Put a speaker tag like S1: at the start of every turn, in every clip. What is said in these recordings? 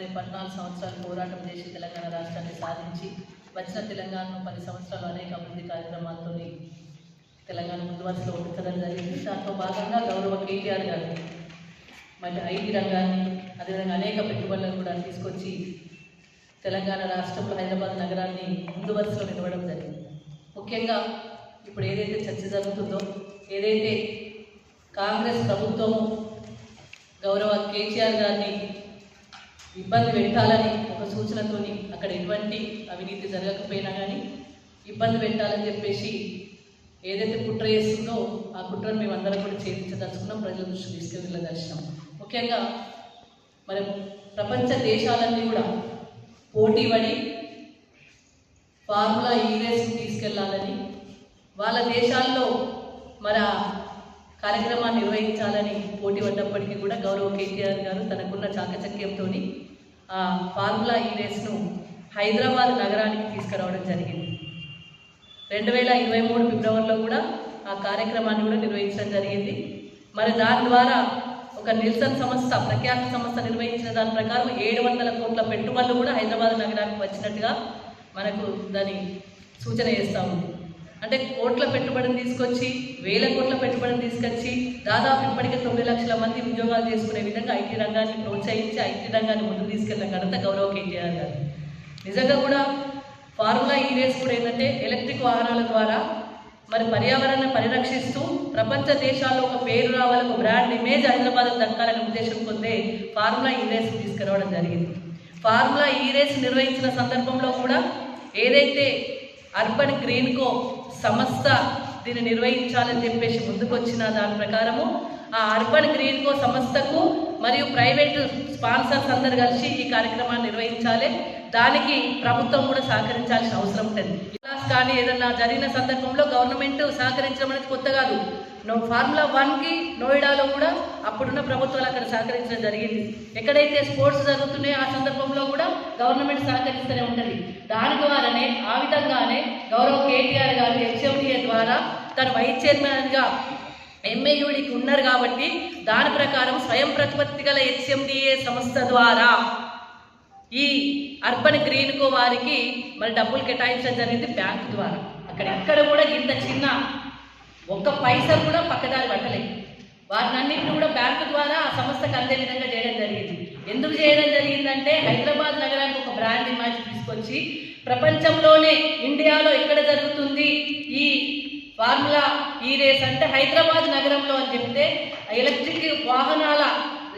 S1: మరి పద్నాలుగు సంవత్సరాలు పోరాటం చేసి తెలంగాణ రాష్ట్రాన్ని సాధించి వచ్చిన తెలంగాణను పది సంవత్సరాలు అనేక అభివృద్ధి కార్యక్రమాలతో తెలంగాణ ముందు వరుసలో ఉంచడం జరిగింది. దాంట్లో భాగంగా గౌరవ కేటీఆర్ గారు మరి ఐటీ రంగాన్ని అదేవిధంగా అనేక పెట్టుబడులను కూడా తీసుకొచ్చి తెలంగాణ రాష్ట్రంలో హైదరాబాద్ నగరాన్ని ముందు వరుసలో నిలవడం జరిగింది. ముఖ్యంగా ఇప్పుడు ఏదైతే చర్చ జరుగుతుందో ఏదైతే కాంగ్రెస్ ప్రభుత్వము గౌరవ కేసీఆర్ గారిని ఇబ్బంది పెట్టాలని ఒక సూచనతోని అక్కడ ఎటువంటి అవినీతి జరగకపోయినా కానీ ఇబ్బంది పెట్టాలని చెప్పేసి ఏదైతే కుట్ర చేస్తుందో ఆ కుట్రను మేము అందరం కూడా ఛేదించదలుచుకున్నాం ప్రజల దృష్టికి తీసుకెళ్ళదలిచినాం ముఖ్యంగా మరి ప్రపంచ దేశాలన్నీ కూడా పోటీ పడి ఫార్ములా ఈ రేస్ని తీసుకెళ్ళాలని వాళ్ళ దేశాల్లో మరి కార్యక్రమాన్ని నిర్వహించాలని పోటీ పడ్డప్పటికీ కూడా గౌరవ కేటీఆర్ గారు తనకున్న చాకచక్యంతో ఫార్ములా ఈ రేస్ను హైదరాబాద్ నగరానికి తీసుకురావడం జరిగింది. రెండు వేల ఇరవై మూడు ఫిబ్రవరిలో కూడా ఆ కార్యక్రమాన్ని కూడా నిర్వహించడం జరిగింది. మరి దాని ద్వారా ఒక నిల్సన్ సంస్థ ప్రఖ్యాత సంస్థ నిర్వహించిన దాని ప్రకారం ఏడు వందల కోట్ల పెట్టుబడులు కూడా హైదరాబాద్ నగరానికి వచ్చినట్టుగా మనకు దాని సూచన చేస్తూ ఉంది. అంటే కోట్ల పెట్టుబడిని తీసుకొచ్చి వేల కోట్ల పెట్టుబడిని తీసుకొచ్చి దాదాపు ఇప్పటికే తొమ్మిది లక్షల మంది ఉద్యోగాలు చేసుకునే విధంగా ఐటీ రంగాన్ని ప్రోత్సహించి ఐటీ రంగాన్ని ముందుకు తీసుకెళ్ళిన ఘనత గౌరవ కేటీఆర్ గారు. నిజంగా కూడా ఫార్ములా ఈ రేస్ కూడా ఏంటంటే ఎలక్ట్రిక్ వాహనాల ద్వారా మరి పర్యావరణాన్ని పరిరక్షిస్తూ ప్రపంచ దేశాల్లో ఒక పేరు రావాలి ఒక బ్రాండ్ ఇమేజ్ హైదరాబాద్ దక్కాలనే ఉద్దేశం పొందే ఫార్ములా ఈ రేస్ తీసుకురావడం జరిగింది. ఫార్ములా ఈ రేస్ నిర్వహించిన సందర్భంలో కూడా ఏదైతే అర్బన్ గ్రీన్కో సంస్థ దీన్ని నిర్వహించాలని చెప్పేసి ముందుకు వచ్చిన దాని ప్రకారము ఆ అర్బన్ గ్రీన్కో సంస్థకు మరియు ప్రైవేట్ స్పాన్సర్స్ అందరు కలిసి ఈ కార్యక్రమాన్ని నిర్వహించాలి. దానికి ప్రభుత్వం కూడా సహకరించాల్సిన అవసరం ఉంటుంది. క్లాస్ కానీ ఏదన్నా జరిగిన సందర్భంలో గవర్నమెంట్ సహకరించడం అనేది కొత్త కాదు. నో ఫార్ములా వన్కి నోయిడాలో కూడా అప్పుడున్న ప్రభుత్వాలు అక్కడ సహకరించడం జరిగింది. ఎక్కడైతే స్పోర్ట్స్ జరుగుతున్నాయో ఆ సందర్భంలో కూడా గవర్నమెంట్ సహకరిస్తూనే ఉంటుంది. దాని ద్వారానే ఆ విధంగానే గౌరవ కేటీఆర్ గారు హెచ్ఎండిఏ ద్వారా తన వైస్ చైర్మన్గా ఎంఏయుడికి ఉన్నారు కాబట్టి దాని ప్రకారం స్వయం ప్రతిపత్తి గల హెచ్ఎండిఏ సంస్థ ద్వారా ఈ అర్బన్ గ్రీన్కో వారికి మరి డబ్బులు కేటాయించడం జరిగింది బ్యాంకు ద్వారా. అక్కడ ఎక్కడ కూడా ఇంత చిన్న ఒక్క పైసలు కూడా పక్కదారి పట్టలేదు. వారిని అన్నింటిని కూడా బ్యాంకు ద్వారా ఆ సంస్థకు అందే విధంగా చేయడం జరిగింది. ఎందుకు చేయడం జరిగిందంటే హైదరాబాద్ నగరానికి ఒక బ్రాండ్ ఇమేజ్ తీసుకొచ్చి ప్రపంచంలోనే ఇండియాలో ఎక్కడ జరుగుతుంది ఈ ఫార్ములా ఈ రేస్ అంటే హైదరాబాద్ నగరంలో అని చెప్తే ఎలక్ట్రిక్ వాహనాల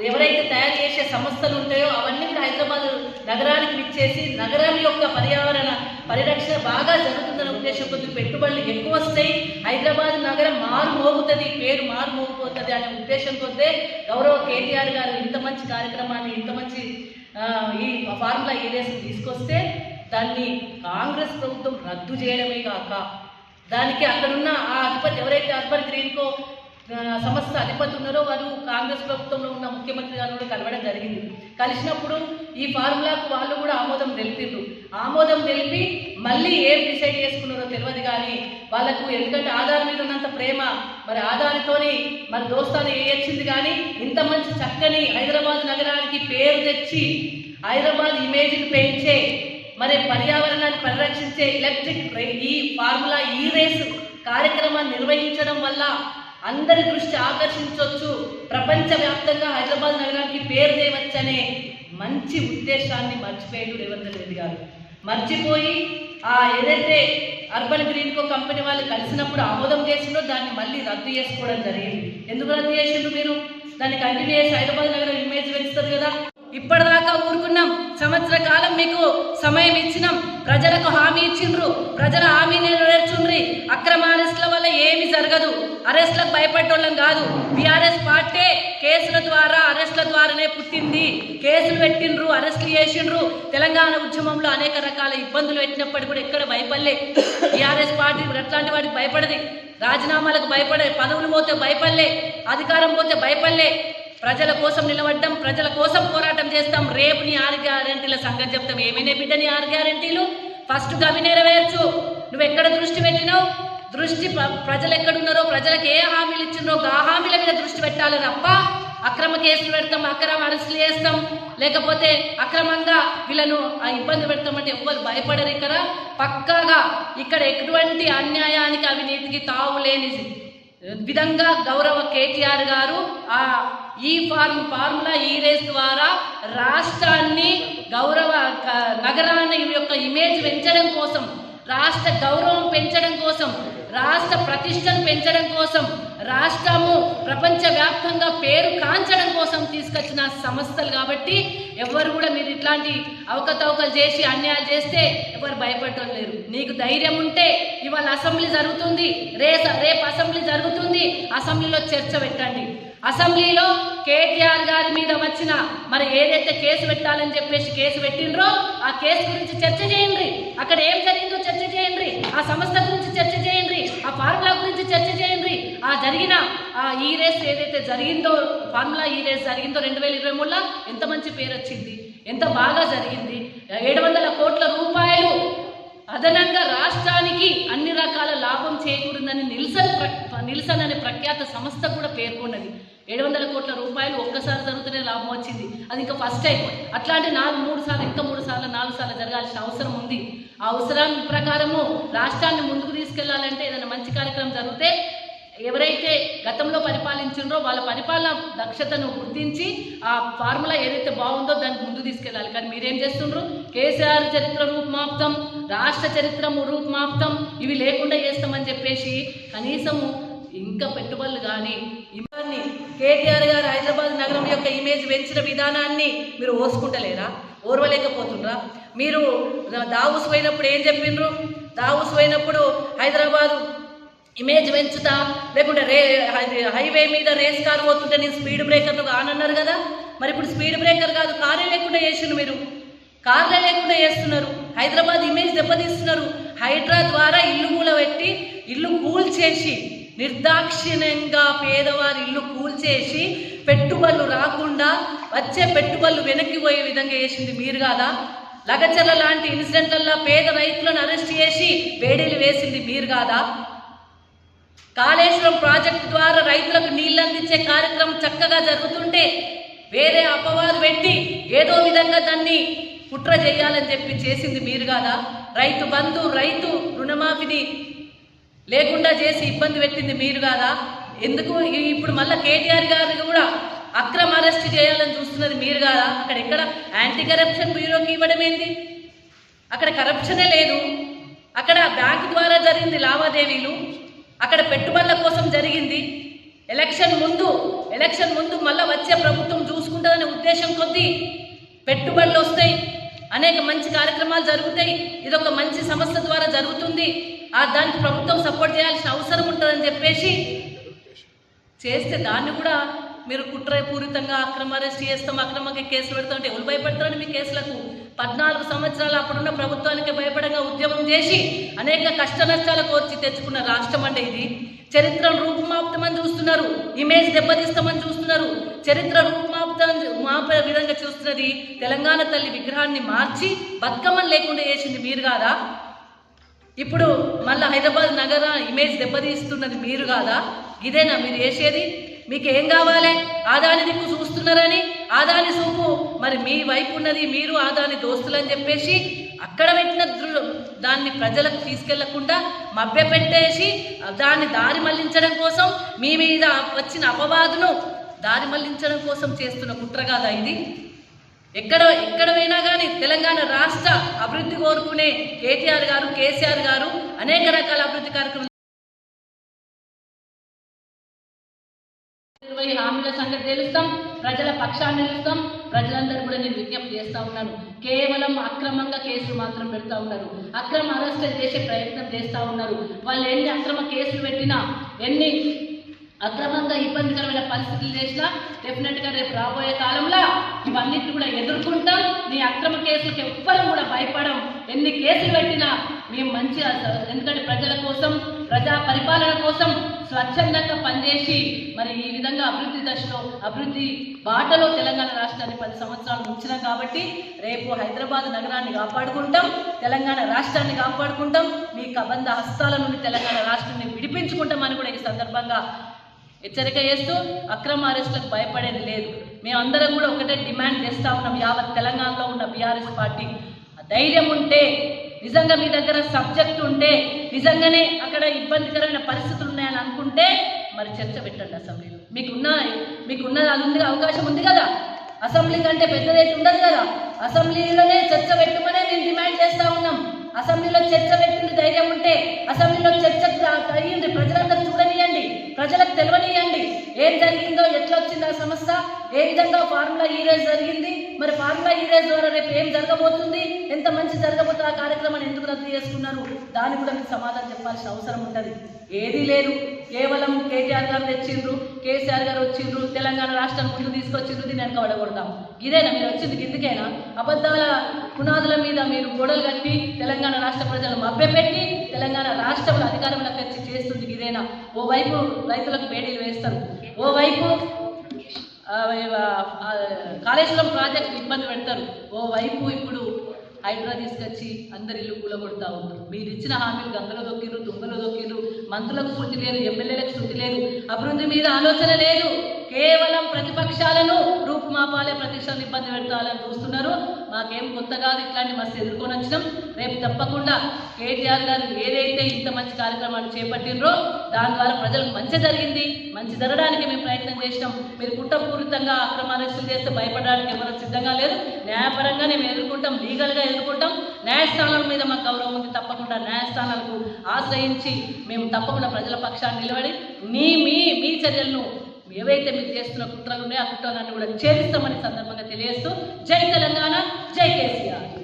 S1: ఎవరైతే తయారు చేసే సంస్థలు ఉంటాయో అవన్నీ కూడా హైదరాబాద్ నగరానికి ఇచ్చేసి నగరం యొక్క పర్యావరణ పరిరక్షణ బాగా జరుగుతుందన్న ఉద్దేశం కొద్ది పెట్టుబడులు ఎక్కువ వస్తాయి. హైదరాబాద్ నగరం మారు మోగుతుంది పేరు మారు మోగిపోతుంది అనే ఉద్దేశం గౌరవ కేటీఆర్ గారు ఇంత మంచి కార్యక్రమాన్ని ఇంత మంచి ఈ ఫార్ములా ఏరియాస్ తీసుకొస్తే దాన్ని కాంగ్రెస్ ప్రభుత్వం రద్దు చేయడమే కాక దానికి అక్కడున్న ఆ అధిపతి ఎవరైతే అర్బన్ గ్రీన్కో ఆ, సంస్థ అధిపతి ఉన్నారో వారు కాంగ్రెస్ ప్రభుత్వంలో ఉన్న ముఖ్యమంత్రి గారు కూడా కలవడం జరిగింది. కలిసినప్పుడు ఈ ఫార్ములాకు వాళ్ళు కూడా ఆమోదం తెలిపిండ్రు. ఆమోదం తెలిపి మళ్ళీ ఏం డిసైడ్ చేసుకున్నారో తెలియదు కానీ వాళ్ళకు ఎందుకంటే ఆధార్ మీద ఉన్నంత ప్రేమ మరి ఆధార్తోని మరి దోస్తాన్ని వేయొచ్చింది కానీ ఇంత మంచి చక్కని హైదరాబాద్ నగరానికి పేరు తెచ్చి హైదరాబాద్ ఇమేజ్ని పెంచే మరి పర్యావరణాన్ని పరిరక్షించే ఎలక్ట్రిక్ ఈ ఫార్ములా ఈ రేస్ కార్యక్రమాన్ని నిర్వహించడం వల్ల అందరి దృష్టి ఆకర్షించవచ్చు ప్రపంచవ్యాప్తంగా హైదరాబాద్ నగరానికి పేరు తేవచ్చనే మంచి ఉద్దేశాన్ని మర్చిపోయాడు రేవంత్ రెడ్డి గారు. మర్చిపోయి ఆ ఏదైతే అర్బన్ గ్రీన్కో కంపెనీ వాళ్ళు కలిసినప్పుడు ఆమోదం చేసిందో దాన్ని మళ్ళీ రద్దు చేసుకోవడం జరిగింది. ఎందుకు రద్దు చేసిండ్రు మీరు? దాన్ని కంటిన్యూ చేసి హైదరాబాద్ నగరం ఇమేజ్ పెంచుతుంది కదా. ఇప్పటిదాకా ఊరుకున్నాం. సంవత్సర కాలం మీకు సమయం ఇచ్చినాం. ప్రజలకు హామీ ఇచ్చిండ్రు. ప్రజల హామీ నెరవేర్చుండ్రి. అక్రమ అరెస్ట్ల వల్ల ఏమి జరగదు. అరెస్ట్లకు భయపడ్డోళ్ళం కాదు. బీఆర్ఎస్ పార్టీ కేసుల ద్వారా అరెస్ట్ల ద్వారానే పుట్టింది. కేసులు పెట్టిండ్రు అరెస్ట్లు చేసిండ్రు. తెలంగాణ ఉద్యమంలో అనేక రకాల ఇబ్బందులు పెట్టినప్పటికీ కూడా ఎక్కడ భయపడలే. బీఆర్ఎస్ పార్టీ ఎట్లాంటి వాటికి భయపడది. రాజీనామాలకు భయపడే పదవులు పోతే భయపడలే. అధికారం పోతే భయపడలే. ప్రజల కోసం నిలబడ్డం ప్రజల కోసం పోరాటం చేస్తాం. రేపు నీ ఆరు గ్యారెంటీల సంగతి చెప్తాం. ఏమైనా బిడ్డ నీ ఆరు గ్యారెంటీలు? ఫస్ట్ అవి నెరవేర్చు. నువ్వు ఎక్కడ దృష్టి పెట్టినావు? దృష్టి ప్రజలు ఎక్కడున్నారో ప్రజలకు ఏ హామీలు ఇచ్చినో ఆ హామీల మీద దృష్టి పెట్టాలి తప్ప అక్రమ కేసులు పెడతాం అక్రమ అరెస్టులు చేస్తాం. లేకపోతే అక్రమంగా వీళ్ళను ఆ ఇబ్బంది పెడతామంటే ఎవ్వరు భయపడరు ఇక్కడ. పక్కాగా ఇక్కడ ఎటువంటి అన్యాయానికి అవినీతికి తావు లేనిది. విధంగా గౌరవ కేటీఆర్ గారు ఆ ఈ ఫార్మ్ ఫార్ములా ఈ రేస్ ద్వారా రాష్ట్రాన్ని గౌరవ నగరాన్ని యొక్క ఇమేజ్ పెంచడం కోసం రాష్ట్ర గౌరవం పెంచడం కోసం రాష్ట్ర ప్రతిష్టను పెంచడం కోసం రాష్ట్రము ప్రపంచవ్యాప్తంగా పేరు కాంచడం కోసం తీసుకొచ్చిన సంస్థలు కాబట్టి ఎవరు కూడా మీరు ఇట్లాంటి అవకతవకలు చేసి అన్యాయాలు చేస్తే ఎవరు భయపడటం లేరు. నీకు ధైర్యం ఉంటే ఇవాళ అసెంబ్లీ జరుగుతుంది రేపు రేపు అసెంబ్లీ జరుగుతుంది అసెంబ్లీలో చర్చ పెట్టండి. అసెంబ్లీలో కేటీఆర్ గారి మీద వచ్చిన మరి ఏదైతే కేసు పెట్టాలని చెప్పేసి కేసు పెట్టిండ్రో ఆ కేసు గురించి చర్చ చేయండి అక్కడ ఏం జరిగిందో చర్చ చేయండి ఆ సంస్థ గురించి ఫార్ములా గురించి చర్చ చేయండి. ఆ జరిగిన ఆ ఈ రేస్ ఏదైతే జరిగిందో ఫార్ములా ఈ రేస్ జరిగిందో రెండు వేల ఇరవై మూడులో ఎంత మంచి పేరు వచ్చింది? ఎంత బాగా జరిగింది? ఏడు వందల కోట్ల రూపాయలు అదనంగా రాష్ట్రానికి అన్ని రకాల లాభం చేకూరిందని నిల్సన్ ప్ర- నిల్సన్ అనే ప్రఖ్యాత సంస్థ కూడా పేర్కొన్నది. ఏడు వందల కోట్ల రూపాయలు ఒక్కసారి జరుగుతూనే లాభం వచ్చింది. అది ఇంకా ఫస్ట్ టైం అట్లాంటి నాలుగు మూడు సార్లు ఇంకా మూడు సార్లు నాలుగు సార్లు జరగాల్సిన అవసరం ఉంది. ఆ అవసరం ప్రకారము రాష్ట్రాన్ని ముందుకు తీసుకెళ్ళాలంటే ఏదైనా మంచి కార్యక్రమం జరిగితే ఎవరైతే గతంలో పరిపాలించిండ్రో వాళ్ళ పరిపాలన దక్షతను గుర్తించి ఆ ఫార్ములా ఏదైతే బాగుందో దాన్ని ముందు తీసుకెళ్ళాలి. కానీ మీరేం చేస్తుండ్రు? కేసీఆర్ చరిత్ర రూపమాప్తం రాష్ట్ర చరిత్ర రూపమాప్తం ఇవి లేకుండా చేస్తామని చెప్పేసి కనీసము ఇంకా పెట్టుబడులు కానీ ఇమాన్ని కేటీఆర్ గారు హైదరాబాద్ నగరం యొక్క ఇమేజ్ పెంచిన విధానాన్ని మీరు ఓసుకుంటలేరా? ఓర్వలేకపోతుండ్రా? మీరు దావుస్ పోయినప్పుడు ఏం చెప్పిండ్రు? దావుస్ పోయినప్పుడు హైదరాబాదు ఇమేజ్ పెంచుతా లేకుంటే రే హైవే మీద రేస్ కారు పోతుంటే నేను స్పీడ్ బ్రేకర్లు కానన్నారు కదా? మరి ఇప్పుడు స్పీడ్ బ్రేకర్ కాదు కారే లేకుండా చేసిండు మీరు. కార్లే లేకుండా చేస్తున్నారు. హైదరాబాద్ ఇమేజ్ దెబ్బతీస్తున్నారు. హైడ్రా ద్వారా ఇల్లు కూలబెట్టి ఇల్లు కూల్ చేసి నిర్దాక్షిణ్యంగా పేదవారి ఇల్లు కూల్చేసి పెట్టుబడులు రాకుండా వచ్చే పెట్టుబడులు వెనక్కి పోయే విధంగా చేసింది మీరు కాదా? లగచర్ల లాంటి ఇన్సిడెంట్లలో పేద రైతులను అరెస్ట్ చేసి వేడీలు వేసింది మీరు కాదా? కాళేశ్వరం ప్రాజెక్టు ద్వారా రైతులకు నీళ్ళు అందించే కార్యక్రమం చక్కగా జరుగుతుంటే వేరే అపవాదు పెట్టి ఏదో విధంగా దాన్ని కుట్ర చేయాలని చెప్పి చేసింది మీరు కాదా? రైతు బంధు రైతు రుణమాఫీని లేకుండా చేసి ఇబ్బంది పెట్టింది మీరు కాదా? ఎందుకు ఇప్పుడు మళ్ళీ కేటీఆర్ గారిని కూడా అక్రమ అరెస్ట్ చేయాలని చూస్తున్నది మీరు కాదా? అక్కడ ఎక్కడ యాంటీ కరప్షన్ బ్యూరోకి ఇవ్వడం ఏంది? అక్కడ కరప్షనే లేదు. అక్కడ బ్యాంకు ద్వారా జరిగింది లావాదేవీలు. అక్కడ పెట్టుబడుల కోసం జరిగింది. ఎలక్షన్ ముందు ఎలక్షన్ ముందు మళ్ళీ వచ్చే ప్రభుత్వం చూసుకుంటుందనే ఉద్దేశం కొద్దీ పెట్టుబడులు వస్తాయి. అనేక మంచి కార్యక్రమాలు జరుగుతాయి. ఇదొక మంచి సంస్థ ద్వారా జరుగుతుంది. దానికి ప్రభుత్వం సపోర్ట్ చేయాల్సిన అవసరం ఉంటుందని చెప్పేసి చేస్తే దాన్ని కూడా మీరు కుట్రపూరితంగా అక్రమ అరెస్ట్ చేస్తాం అక్రమంగా కేసులు పెడతాం అంటే ఎవరు భయపడతారని మీ కేసులకు? పద్నాలుగు సంవత్సరాలు అప్పుడున్న ప్రభుత్వానికి భయపడంగా ఉద్యమం చేసి అనేక కష్ట నష్టాలు కోర్చి తెచ్చుకున్న రాష్ట్రం అంటే ఇది. చరిత్రను రూపుమాపుతామని చూస్తున్నారు ఇమేజ్ దెబ్బతీస్తామని చూస్తున్నారు. చరిత్ర రూపుమాపుతా మాపే విధంగా చూస్తున్నది తెలంగాణ తల్లి విగ్రహాన్ని మార్చి బతుకమ్మని లేకుండా చేసింది మీరు కాదా? ఇప్పుడు మళ్ళీ హైదరాబాద్ నగర ఇమేజ్ దెబ్బతీస్తున్నది మీరు కాదా? ఇదేనా మీరు చేసేది? మీకు ఏం కావాలి? ఆదాని దిక్కు చూస్తున్నారని ఆదాని చూపు. మరి మీ వైపు ఉన్నది మీరు ఆదాని దోస్తులని చెప్పేసి అక్కడ పెట్టిన దాన్ని ప్రజలకు తీసుకెళ్ళకుండా మభ్య పెట్టేసి దాన్ని దారి మళ్ళించడం కోసం మీ మీద వచ్చిన అపవాదును దారి మళ్ళించడం కోసం చేస్తున్న కుట్ర కాదా ఇది? ఎక్కడ ఎక్కడైనా కానీ తెలంగాణ రాష్ట్ర అభివృద్ధి కోరుకునే కేటీఆర్ గారు కేసీఆర్ గారు అనేక రకాల అభివృద్ధి కార్యక్రమాలు ఇరవై హామీల సంగతి తెలుస్తాం ప్రజల పక్షాన్ని నిలుస్తాం ప్రజలందరూ కూడా నేను విజ్ఞప్తి చేస్తా ఉన్నాను. కేవలం అక్రమంగా కేసులు మాత్రం పెడతా ఉన్నారు. అక్రమ అరెస్ట్ చేసే ప్రయత్నం చేస్తా ఉన్నారు. వాళ్ళు ఎన్ని అక్రమ కేసులు పెట్టినా ఎన్ని అక్రమంగా ఇబ్బందికరమైన పరిస్థితులు చేసినా డెఫినెట్గా రేపు రాబోయే కాలంలో ఇవన్నిటి కూడా ఎదుర్కొంటాం. నీ అక్రమ కేసులకు ఎవ్వరూ కూడా భయపడం ఎన్ని కేసులు పెట్టినా మేము మంచిగా ఎందుకంటే ప్రజల కోసం ప్రజా పరిపాలన కోసం స్వచ్ఛందంగా పనిచేసి మరి ఈ విధంగా అభివృద్ధి దశలో అభివృద్ధి బాటలో తెలంగాణ రాష్ట్రాన్ని పది సంవత్సరాలు ఉంచినాం కాబట్టి రేపు హైదరాబాద్ నగరాన్ని కాపాడుకుంటాం తెలంగాణ రాష్ట్రాన్ని కాపాడుకుంటాం. మీ కబంధ హస్తాల నుండి తెలంగాణ రాష్ట్రాన్ని విడిపించుకుంటామని కూడా ఈ సందర్భంగా హెచ్చరిక చేస్తూ అక్రమ అరెస్టులకు భయపడేది లేదు. మేమందరం కూడా ఒకటే డిమాండ్ చేస్తా ఉన్నాం. యావత్ తెలంగాణలో ఉన్న బీఆర్ఎస్ పార్టీ. ధైర్యం ఉంటే నిజంగా మీ దగ్గర సబ్జెక్ట్ ఉంటే నిజంగానే అక్కడ ఇబ్బందికరమైన పరిస్థితులు ఉన్నాయని అనుకుంటే మరి చర్చ పెట్టండి అసెంబ్లీలో. మీకున్న మీకున్న అది ఉంది అవకాశం ఉంది కదా? అసెంబ్లీ కంటే పెద్దదైతే ఉండదు కదా? అసెంబ్లీలోనే చర్చ పెట్టమనే మేము డిమాండ్ చేస్తా ఉన్నాం. అసెంబ్లీలో చర్చ పెట్టింది ధైర్యం ఉంటే అసెంబ్లీలో చర్చ అయ్యింది ప్రజలందరూ చూడ ప్రజలకు తెలియనియండి. ఏం జరిగిందో ఎట్లా వచ్చింది ఆ సమస్య ఏ విధంగా ఫార్ములా ఈ రేజ్ జరిగింది మరి ఫార్ములా ఈ రేజ్ ద్వారా రేపు ఏం జరగబోతుంది ఎంత మంచి జరగబోతుంది ఆ కార్యక్రమాన్ని ఎందుకు రద్దు చేసుకున్నారు దాని కూడా మీకు సమాధానం చెప్పాల్సిన అవసరం ఉంటుంది. ఏదీ లేదు. కేవలం కేటీఆర్ గారు తెచ్చిండ్రు కేసీఆర్ గారు వచ్చిండ్రు తెలంగాణ రాష్ట్రం ముందు తీసుకొచ్చిండ్రు దీన్ని వెనక పడగొడతాం. ఇదేనా మీరు వచ్చింది కిందికైనా? అబద్ధాల పునాదుల మీద మీరు గోడలు కట్టి తెలంగాణ రాష్ట్ర ప్రజలను మభ్యపెట్టి తెలంగాణ రాష్ట్రంలో అధికారంలోకి వచ్చి చేస్తుంది ఇదేనా? ఓవైపు రైతులకు బేడీలు వేస్తారు. ఓవైపు కాళేశ్వరం ప్రాజెక్ట్ ఇబ్బంది పెడతారు. ఓవైపు ఇప్పుడు హైడ్రా తీసుకొచ్చి అందరి ఇల్లు కూలగొడతా ఉన్నారు. మీరు ఇచ్చిన హామీలు గంగలో దొక్కిరు దుంగలో దొక్కిరు మంత్రులకు స్ఫూర్తి లేదు ఎమ్మెల్యేలకు స్ఫూర్తి లేదు. అభివృద్ధి మీద ఆలోచన లేదు. కేవలం ప్రతిపక్షాలను రూపుమాపాలే ప్రతిష్టలు ఇబ్బంది పెడతాలని చూస్తున్నారు. మాకేం కొత్త కాదు ఇట్లాంటి మస్తు ఎదుర్కొని వచ్చినాం. రేపు తప్పకుండా కేటీఆర్ గారు ఏదైతే ఇంత మంచి కార్యక్రమాలు చేపట్టినరో దాని ద్వారా ప్రజలకు మంచి జరిగింది. మంచి జరగడానికి మేము ప్రయత్నం చేసినాం. మీరు కుట్రపూరితంగా అక్రమ చేస్తే భయపడడానికి ఎవరు సిద్ధంగా లేదు న్యాయపరంగా మేము ఎదుర్కొంటాం లీగల్గా ఎదుర్కొంటాం. న్యాయస్థానాల మీద మాకు గౌరవం ఉంది. తప్పకుండా న్యాయస్థానాలకు ఆశ్రయించి మేము తప్పకుండా ప్రజల పక్షాన్ని నిలబడి మీ మీ మీ చర్యలను ఏవైతే మీరు చేస్తున్న కుట్రలు ఉన్నాయో ఆ కుట్రలన్నీ కూడా ఛేదిస్తామని సందర్భంగా తెలియజేస్తూ జై తెలంగాణ జై కేసీఆర్.